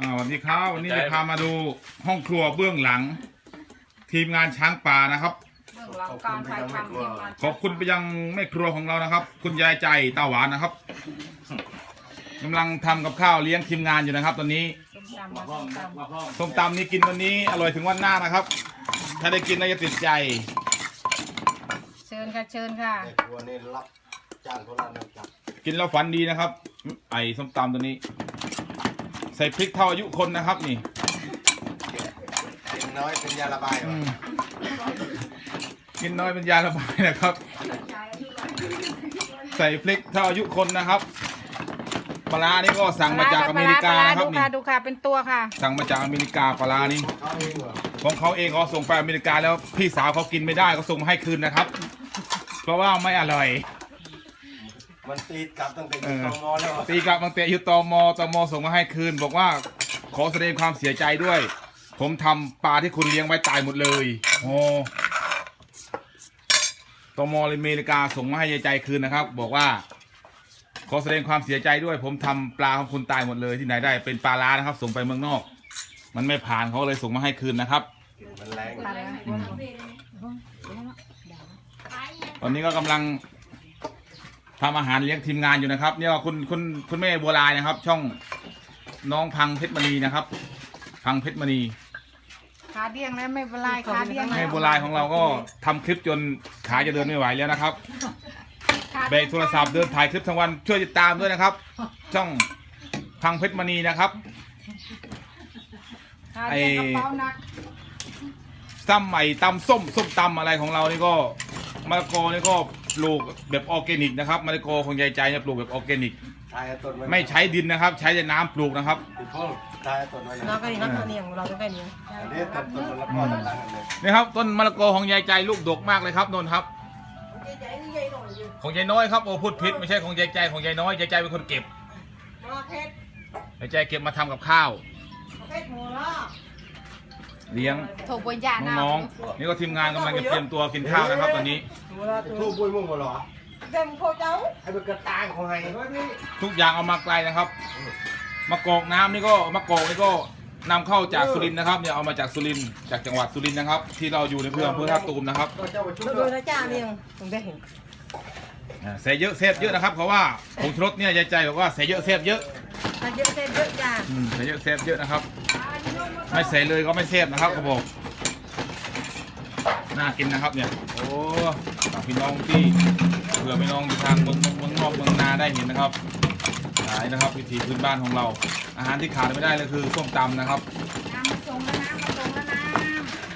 อ่าสวัสดีครับวันนี้จะพามาดูห้องครัวเบื้องหลัง ทีมงานช้างป่านะครับ เรื่องหลังการถ่ายทำทีมงานขอบคุณไปยังแม่ครัวของเรานะครับ คุณยายใจตาหวานนะครับกำลังทำกับข้าวเลี้ยงทีมงานอยู่นะครับ ตอนนี้ส้มตำมาส้มตำส้มตำนี้กินวันนี้อร่อยถึงวันหน้านะครับ ถ้าได้กินแล้วจะติดใจ เชิญค่ะเชิญค่ะในครัวนี่รับจ้างเขาละนะจับกินแล้วฝันดีนะครับ ไอ้ส้มตำตัวนี้ใส่พริกเท่าอายุคนนะครับนี่กินน้อยเป็นยาระบายอืวะมกินน้อยเป็นยาระบายนะครับ ใส่พริกเท่าอายุคนนะครับปลาร้านี่ก็สั่งมาจากอเมริกานะครับดูนี่ค่ะดูค่ะ เป็นตัวค่ะ สั่งมาจากอเมริกาปลาร้านี่เขาเองเหรอของเขาเองเขาส่งไปอเมริกาแล้วพี่สาวเขากินไม่ได้ก็ส่งมาให้คืนนะครับ เพราะว่าไม่อร่อย มันตีกลับตั้งแต่อเอยู่อตมอแล้วอะตีกลับบางเตะอยู่ตมตมส่งมาให้คืน บอกว่าขอแสดงความเสียใจด้วย ผมทำปลาที่คุณเลี้ยงไว้ตายหมดเลยโอ้ตมอเมริกาส่งมาให้ยายใจคืนนะครับ บอกว่า ขอแสดงความเสียใจด้วย ผมทำปลาของคุณตายหมดเลยที่ไหนได้เป็นปลาล้านะครับ ส่งไปเมืองนอก มันไม่ผ่านเขาเลยส่งมาให้คืนนะครับกลิ่นมันแรง ตอนนี้ก็กำลัง ทำอาหารเลี้ยงทีมงานอยู่นะครับเนี่ยคุณคุณคุณแม่บัวลายนะครับ ช่องน้องพังเพชรมณีนะครับ พังเพชรมณีขาเดี้ยงแล้วไม่เป็นไรขาเดี้ยงแม่บัวลายของเราก็ทำคลิปจนขาจะเดินไม่ไหวแล้วนะครับขาแบกโทรศัพท์เดินถ่ายคลิปทั้งวันช่วยติดตามด้วยนะครับ ช่องพังเพชรมณีนะครับขาเดี้ยงกระเป๋าหนักซ้ำใหม่ตำส้มส้มตำอะไรของเรานี่ก็มะละกอนี่ก็ ปลูกแบบออร์แกนิกนะครับมะละกอของยายใจเนี่ยปลูกแบบออร์แกนิกทายต้นว้ไม่ใช้ดินนะครับ ใช้แต่น้ำปลูกนะครับ ติดพ่นทายต้นไว้นะเราก็ดีนักเนี่ยเราก็ได้เนี่ยอันนี้ต้นต้นมะละกอต่างๆกันเลยนี่ครับต้นมะละกอของยายใจลูกดกมากเลยครับนนท์ครับของยายน้อยครับโอ้พูดผิดไม่ใช่ของยายใจของยายน้อยยายใจเป็นคนเก็บเพชรยายใจเก็บมาทำกับข้าวเพชรหัวล้อ เลี้ยงโถบนยาน้น้องๆนี่ก็ทีมงานกำลังจะเตรียมตัวกินข้าวนะครับ ตอนนี้หัวล้อทูบบุ้ยมุ่งบ่หรอเต็มโคเจ้าให้เป็นกระตางของไงทุกอย่างเอามาไกลนะครับ มะกอกน้ำนี่ก็มะกอกนี่ก็นำเข้าจากสุรินทร์นะครับเนี่ยเอามาจากสุรินทร์จากจังหวัดสุรินทร์นะครับ ที่เราอยู่ในเพื่ออำเภอท่าตูมนะครับก็เจ้าไปชุบดูด้วยนะจ้าเนี่ยถึงได้เห็นอ่าใส่เยอะเซฟเยอะนะครับเพราะว่าผงชูรสเนี่ยยายใจบอกว่าใส่เยอะเซฟเยอะมาเยอะเส้นเยอะจ้าอืมใส่เยอะเซฟเยอะนะครับ ไม่ใส่เลยก็ไม่เซฟนะครับกระบอกน่ากินนะครับเนี่ย โอ้ฝากพี่น้องที่เผื่อพี่น้องอยู่ทางเมืองเมืองนอกเมืองนาได้เห็นนะครับขายนะครับวิถีพื้นบ้านของเรา อาหารที่ขาดไม่ได้เลยคือส้มตำนะครับำน้ำมาส่งแล้วน้ำมาส่งแล้วน้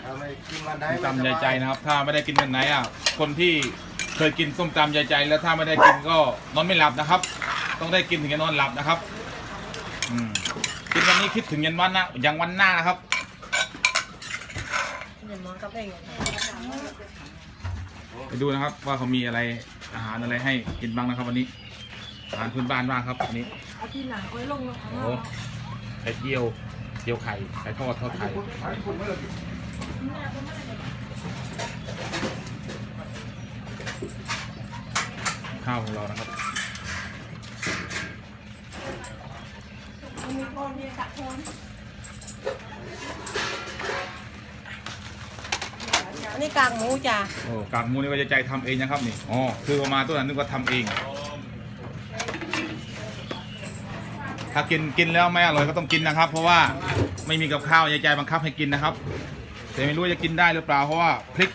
เอาไม่กินวันไหนส้มตำยายใจนะครับ ถ้าไม่ได้กินวันไหนอะ คนที่เคยกินส้มตำยายใจ แล้วถ้าไม่ได้กินก็นอนไม่หลับนะครับ ต้องได้กินถึงจะนอนหลับนะครับ กินวันนี้คิดถึงยันวันหน้ายังวันหน้านะครับ เดี๋ยวมองกับเองไปดูนะครับว่าเขามีอะไรอาหารอะไรให้กินบ้างนะครับ วันนี้อาหารพื้นบ้านบ้างครับวันนี้เอาที่หลังไว้ลงนะโอ้โหไข่เจียวเจียวไข่ไข่ทอดทอดไข่ข้าวของเรานะครับ อันนี้กากหมูจ้าโอ้กากหมูนี่ก็จะใจทำเองนะครับนี่อ๋อคือประมาณตัวนั้นนึกว่าทำเอง ถ้ากินกินแล้วไม่อร่อยก็ต้องกินนะครับ เพราะว่าไม่มีกับข้าวยายใจบังคับให้กินนะครับ แต่ไม่รู้จะกินได้หรือเปล่าเพราะว่าพริก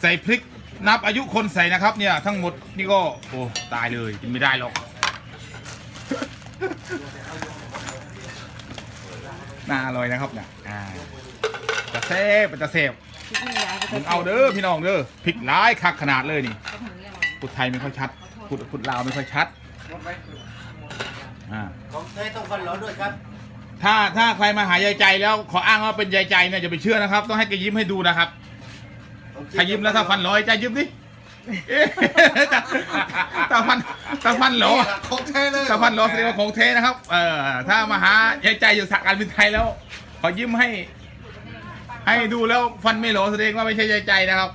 ใส่พริกนับอายุคนใส่นะครับ เนี่ย ทั้งหมดนี่ก็โอ้ตายเลยกินไม่ได้หรอกน่าอร่อยนะครับเนี่ยอ่าจะเซฟจะเซฟ มึงเอาเด้อพี่น้องเด้อพริกร้ายคักขนาดเลยนี่พูดไทยไม่ค่อยชัดพูดพูดลาวไม่ค่อยชัดอ่าของเทต้องฟันหลอด้วยครับถ้าถ้าใครมาหายายใจแล้วขออ้างว่าเป็นยายใจเนี่ยจะไปเชื่อนะครับ ต้องให้แกยิ้มให้ดูนะครับถ้ายิ้มแล้วถ้าฟันหลอยใจยิ้มดิเอ๊ะถ้าถ้าฟันถ้าฟันหลอ ของเทเลยถ้าฟันหลอแสดงว่าของเทนะครับ เออถ้ามาหายายใจอยู่สักการบินไทยแล้ว ขอยิ้มให้ ให้ดูแล้วฟันไม่หลอแสดงว่าไม่ใช่ยายใจนะครับ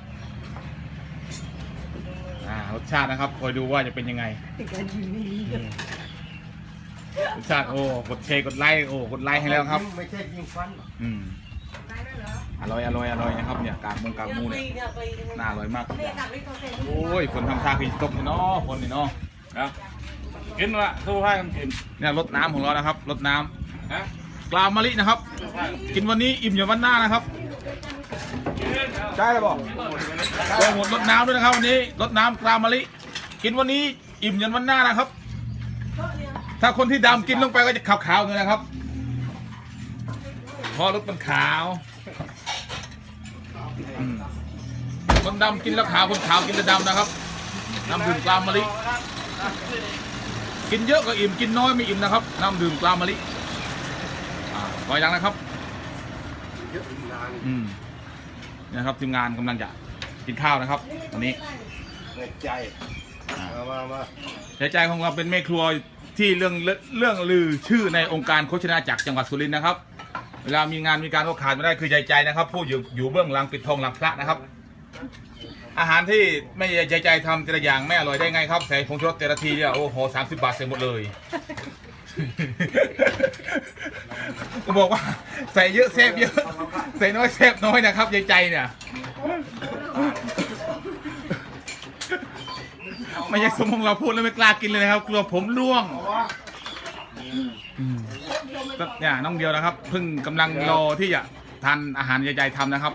อ่ารสชาตินะครับคอยดูว่าจะเป็นยังไงรสชาติโอ้กดแชร์กดไลค์โอ้กดไลค์ให้แล้วครับไม่ใช่ยิงฟันอืมอร่อยอร่อยอร่อยนะครับเนี่ยกากมงกากหมูเนี่ยเนี่ยไปน่าอร่อยมากเนี่ยกากไม่ตัวเต็มโอ้ยคนทำท่าคือตกนี่เนาะคนนี่เนาะนะกินละสู้ให้กันกินเนี่ยรดน้ำของเรานะครับรดน้ำนะกลาวมะลินะครับ กินวันนี้อิ่มอย่างวันหน้านะครับ ใช่เลยบอกโปรโมทรดน้ำด้วยนะครับวันนี้รดน้ำกลาวมะลิ กินวันนี้อิ่มยันวันหน้านะครับ ถ้าคนที่ดำกินลงไปก็จะขาวๆเลยนะครับเพราะรสมันขาวอืมคนดำกินแล้วขาวคนขาวกินแล้วดำนะครับน้ำดื่มกลาวมะลิ กินเยอะก็อิ่มกินน้อยไม่อิ่มนะครับน้ำดื่มกลาวมะลิอ่าปล่อยดังนะครับเยอะอืม นะครับทีมงานกำลังจะกินข้าวนะครับวันนี้เหนื่อยใจมามามาใจใจของเราเป็นแม่ครัวที่เรื่องเรื่องลือชื่อในองค์การโฆษณาจักรจังหวัดสุรินทร์นะครับ เวลามีงานมีการก็ขาดไม่ได้คือใจใจนะครับ ผู้อยู่อยู่เบื้องหลังปิดทองหลังพระนะครับ อาหารที่ไม่ใจใจทำแต่ละอย่างไม่อร่อยได้ไงครับใส่ผงชูรสแต่ละทีเนี่ยโอ้โหสามสิบบาทเสร็จหมดเลยก็บอกว่าใส่เยอะแซ่บเยอะ ใส่น้อยแซ่บน้อยนะครับใจใจเนี่ย ไม่ใช่สมองเราพูดแล้วไม่กล้ากินเลยนะครับ กลัวผมร่วงเนี่ยน้องเดียวนะครับเพิ่งกำลังรอที่จะทานอาหารยายใจทำนะครับ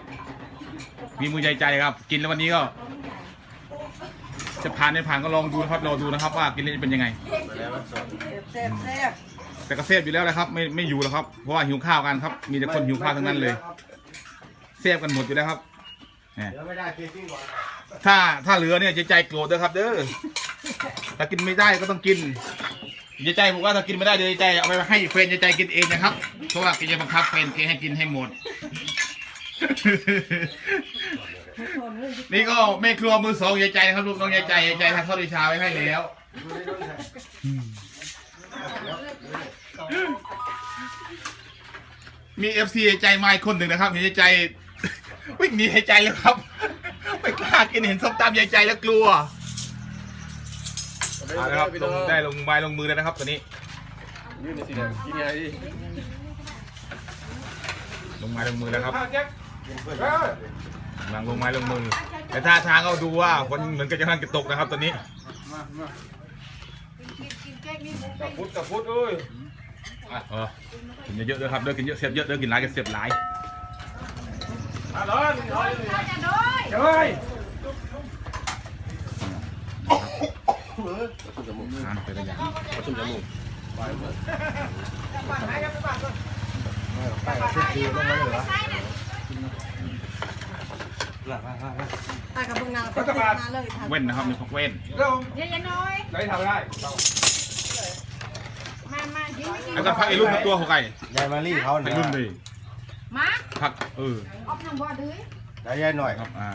มีมือยายใจครับ กินแล้ววันนี้ก็ จะผ่านไม่ผ่านก็ลองดูครับรอดูนะครับ ว่ากินแล้วจะเป็นยังไงแล้วมันสดแซ่บแซ่บ แต่ก็เซฟอยู่แล้วนะครับ ไม่ไม่อยู่แล้วครับ เพราะว่าหิวข้าวกันครับ มีแต่คนหิวข้าวทั้งนั้นเลยเซฟกันหมดอยู่แล้วครับเนี่ยเดี๋ยวไม่ได้เคซิ่งก่อนถ้าถ้าเหลือเนี่ยจะใจโกรธนะครับ เด้อถ้ากินไม่ได้ก็ต้องกินยายใจบอกว่าถ้ากินไม่ได้เดี๋ยวยายใจเอาไปให้แฟนยายใจกินเองนะครับ เพราะว่าแกจะบังคับแฟนแกให้กินให้หมด นี่ก็แม่ครัวมือสองยายใจนะครับลูกน้องยายใจยายใจทำข้าวดีชาไว้ให้แล้ว มีเอฟซีใจมาอีกคนหนึ่งนะครับ เห็นยายใจ วิ่งหนีหายใจแล้วครับ ไม่กล้ากินเห็นส้มตำยายใจแล้วกลัวเอาละครับลงได้ลงไม้ลงมือแล้วนะครับตอนนี้ยืนในสีแดงกินไงดิลงไม้ลงมือแล้วครับเพื่อนกำลังลงไม้ลงมือ แต่ท่าทางก็ดูว่าคนเหมือนกับจะกำลังจะตกนะครับตอนนี้กินกินเค้กนี่บุฟตะเฟ่ต์พุดตะพุดเอ้ย เออกินเยอะๆด้วยครับเด้อกินเยอะเสียบเยอะเด้อกินหลายก็เสียบหลายมาร้อนร้อนถ้าจะโดยเฮ้ยทานไปตัวอย่างไปกับเพื่อนคือลงมาเลยวะไปกับเบื้องหน้าไปกับเบื้องหน้าเลยทำเว้นนะครับมีพักเว้นเริ่มเดี๋ยวอย่าน้อยได้ทำได้ มามากินไม่กินแล้วก็พักไอ้รุ่นทั้งตัวของไก่ยายมารีเขาไอ้เนี่ยรุ่นเลยมาพักเออออกทางบ่อดื้อได้ยายหน่อยครับอ่า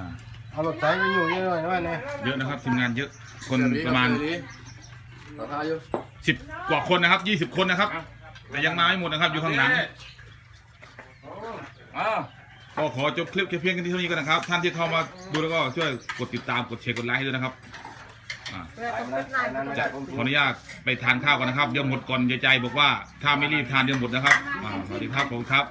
เอารถไถไปอยู่เยอะหน่อยหน่อยเนี่ยเยอะนะครับทีมงานเยอะคนประมาณ ราคาอยู่สิบกว่าคนนะครับยี่สิบคนนะครับ แต่ยังมาไม่หมดนะครับอยู่ข้างหลังอ้าวก็ขอจบคลิปแค่เพียงแค่นี้เท่านี้ก่อนนะครับ ท่านที่เข้ามาดูแล้วก็ช่วยกดติดตามกดแชร์กดไลค์ให้ด้วยนะครับอ่านั้นไม่ จะขออนุญาตไปทานข้าวกันนะครับ เดี๋ยวหมดก่อนยายใจบอกว่าถ้าไม่รีบทานเดี๋ยวหมดนะครับอ่าสวัสดีครับผมครับ